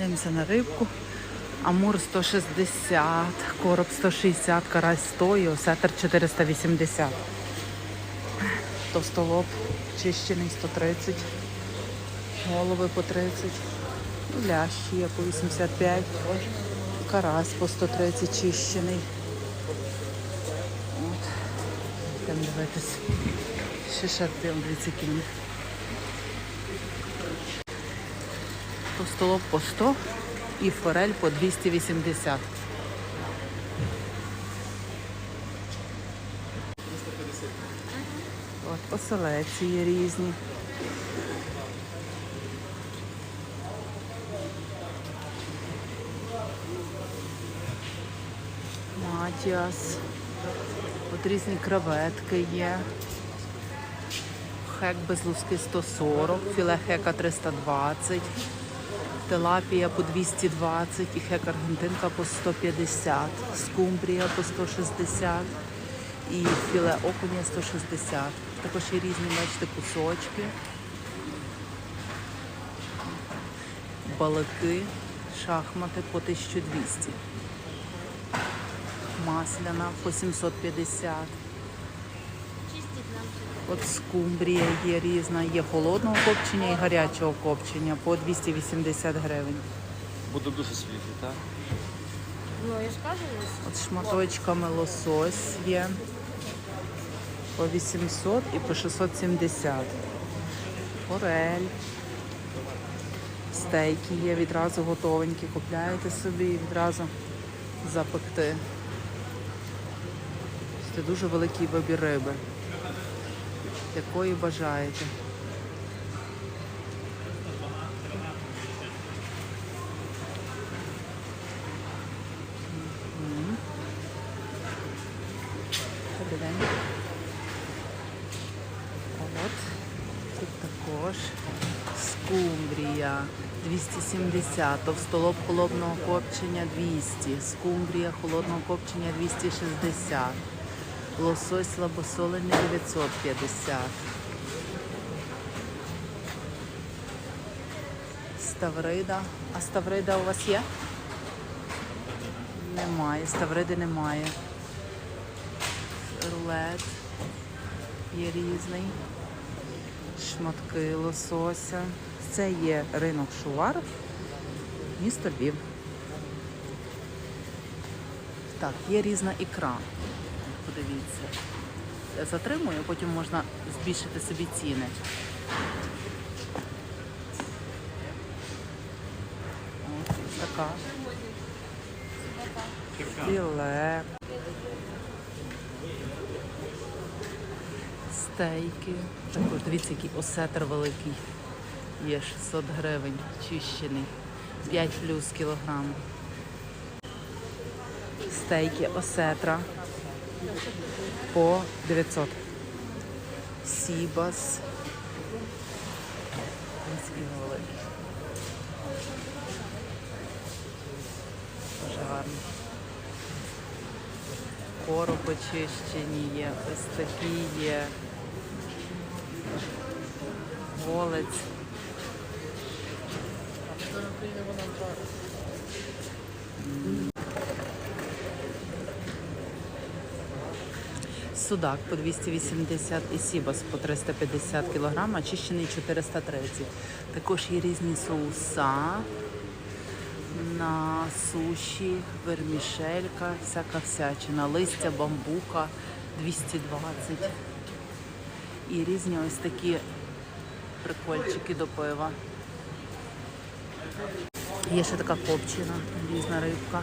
Дивимося на рибку. Амур 160, короб 160, карась 100 і осетр 480. Товстолоб чищений 130, голови по 30, ну, лящі є по 85, карась по 130 чищений. От. Там дивитись. Ще шарпів, дивіться, які Товстолоб по 100 і форель по 280. От оселеці є різні. Матіас. От різні креветки є. Хек без луски 140, філе хека 320, тилапія по 220 і хек аргентинка по 150, скумбрія по 160 і філе окуня 160. Також є різні, бачите, кусочки, балики, шахмати по 1200. Масляна по 750. От скумбрія є різна, є холодного копчення і гарячого копчення по 280 гривень. Буде дуже світлий, так? Ну, я ж кажу, От шматочками лосось є по 800 і по 670. Форель. Стейки є відразу готовенькі. Купляєте собі і відразу запекти. Це дуже великий вибір риби. Якої бажаєте. От. Тут також скумбрія. 270, товстолоб холодного копчення 200, скумбрія холодного копчення 260, лосось слабосолений 950. Ставрида. А ставрида у вас є? Немає, ставриди немає. Рулет є різний. Шматки лосося. Це є ринок Шувар, місто Львів. Так, є різна ікра. Подивіться. Затримую, потім можна збільшити собі ціни. Ось така. Філе. Стейки. Також дивіться, який осетр великий. Є 600 гривень, чищений. 5 плюс кілограм. Стейки осетра по 900. Сібас. Великий. Дуже гарний. Короб очищені є, ось такі є. Голець. Судак по 280 і сібас по 350 кг, очищений 430. Також є різні соуса на суші, вермішелька, всяка всячина, листя, бамбука 220. І різні ось такі прикольчики до пива. Є ще така копчена, різна рибка.